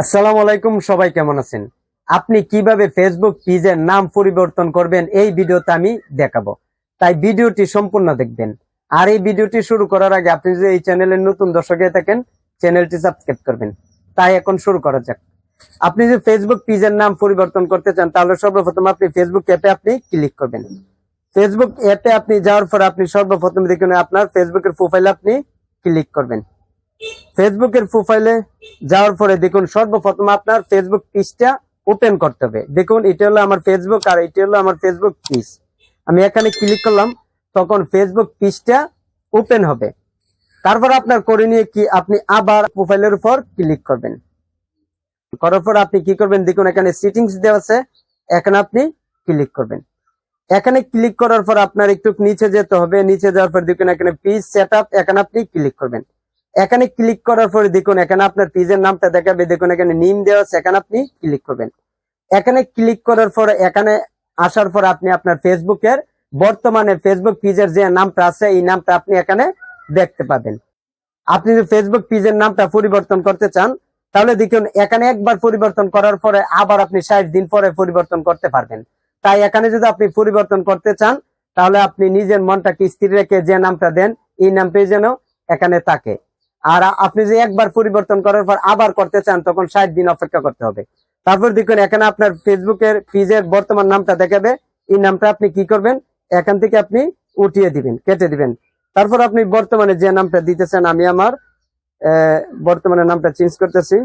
আসসালামু আলাইকুম, সবাই কেমন আছেন? আপনি কীভাবে ফেসবুক পেজের নাম পরিবর্তন করবেন এই ভিডিওতে আমি দেখাবো। তাই ভিডিওটি সম্পূর্ণ দেখবেন। আর এই ভিডিওটি শুরু করার আগে আপনি যদি এই চ্যানেলের নতুন দর্শক হয়ে থাকেন, চ্যানেলটি সাবস্ক্রাইব করবেন। তাই এখন শুরু করা যাক। আপনি যদি ফেসবুক পেজের নাম পরিবর্তন করতে চান, তাহলে সর্বপ্রথম আপনি ফেসবুক অ্যাপে আপনি ক্লিক করবেন। ফেসবুক অ্যাপে আপনি যাওয়ার পর আপনি সর্বপ্রথম দেখুন আপনার ফেসবুকের প্রোফাইল আপনি ক্লিক করবেন। ফেসবুকের প্রোফাইলে যাওয়ার পরে দেখুন সর্বপ্রথম আপনার ফেসবুক পেজটা ওপেন করতে হবে। দেখুন, এটা হলো আমার ফেসবুক আর এটা হলো আমার ফেসবুক পেজ। আমি এখানে ক্লিক করলাম, তখন ফেসবুক পেজটা ওপেন হবে। তারপর আপনার করে নিয়ে কি আপনি আবার প্রোফাইলের উপর ক্লিক করবেন। করার পর আপনি কি করবেন, দেখুন এখানে সিটিংস দেওয়া আছে, এখানে আপনি ক্লিক করবেন। এখানে ক্লিক করার পর আপনার একটু নিচে যেতে হবে, নিচে যাওয়ার পর দেখুন এখানে পেজ সেট এখানে আপনি ক্লিক করবেন। এখানে ক্লিক করার পরে দেখুন, এখানে আপনার পেজের নামটা দেখাবে। দেখুন, এখানে নিম দেওয়া আছে, এখানে আপনি ক্লিক করবেন। এখানে ক্লিক করার পরে, এখানে আসার পর আপনি আপনার ফেসবুকের বর্তমানে ফেসবুক পেজের যে নামটা আছে, এই নামটা আপনি এখানে দেখতে পাবেন। আপনি যদি ফেসবুক পেজের নামটা পরিবর্তন করতে চান, তাহলে দেখুন, এখানে একবার পরিবর্তন করার পরে আবার আপনি ষাট দিন পরে পরিবর্তন করতে পারবেন। তাই এখানে যদি আপনি পরিবর্তন করতে চান, তাহলে আপনি নিজের মনটাকে স্থির রেখে যে নামটা দেন, এই নামটাই যেন এখানে থাকে। আর আপনি যে একবার পরিবর্তন করার পর আবার করতে চান, তখন ষাট দিন অপেক্ষা করতে হবে। তারপর দেখুন, এখানে আপনার ফেসবুকের পেজের বর্তমান নামটা দেখাবে। এই নামটা আপনি কি করবেন? এখান থেকে আপনি উঠিয়ে দিবেন, কেটে দিবেন। তারপর আপনি বর্তমানে যে নামটা দিতেছেন, আমি আমার বর্তমানে নামটা চেঞ্জ করতেছি।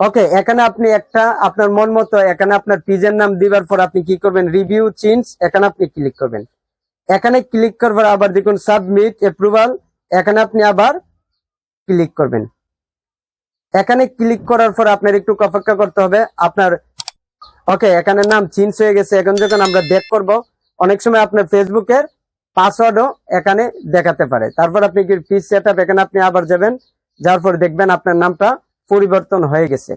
ওকে, এখানে আপনি একটা, আপনার মন মতো এখানে আপনার পেজের নাম দিবার পর আপনি কি করবেন? রিভিউ চেঞ্জ এখানে আপনি ক্লিক করবেন। এখানে ক্লিক করবার আবার দেখুন সাবমিট অ্যাপ্রুভাল এখানে আপনি আবার ক্লিক করবেন। এখানে ক্লিক করার পর আপনার একটু অপেক্ষা করতে হবে। আপনার ওকে এখানে নাম চেঞ্জ হয়ে গেছে। এখন যখন আমরা দেখ করব, অনেক সময় আপনার ফেসবুকের পাসওয়ার্ডও এখানে দেখাতে পারে। তারপর আপনি কি পিস সেট এখানে আপনি আবার যাবেন। যার পর দেখবেন আপনার নামটা পরিবর্তন হয়ে গেছে।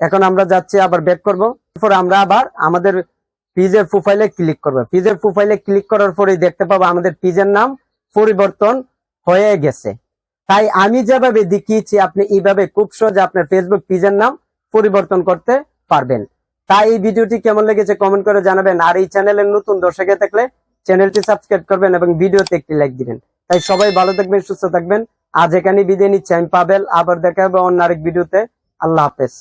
এখন আমরা যাচ্ছি, আবার ব্যাক করব। তারপর আমরা আবার আমাদের পিজের প্রোফাইলে ক্লিক করব। পিজের প্রোফাইলে ক্লিক করার পরেই দেখতে পাবো আমাদের পিজের নাম পরিবর্তন হয়ে গেছে। তাই আমি যেভাবে দেখিয়েছি, আপনি এইভাবে খুব সহজে আপনার ফেসবুক পেজের নাম পরিবর্তন করতে পারবেন। তাই এই ভিডিওটি কেমন লেগেছে কমেন্ট করে জানাবেন। আর এই চ্যানেলের নতুন দর্শকে থাকলে চ্যানেলটি সাবস্ক্রাইব করবেন এবং ভিডিওতে একটি লাইক দিবেন। তাই সবাই ভালো থাকবেন, সুস্থ থাকবেন। আজ এখানে বিদায় নিচ্ছি। আমি পাবেল, আবার দেখা হবে অন্য আরেক ভিডিওতে। আল্লাহ হাফেজ।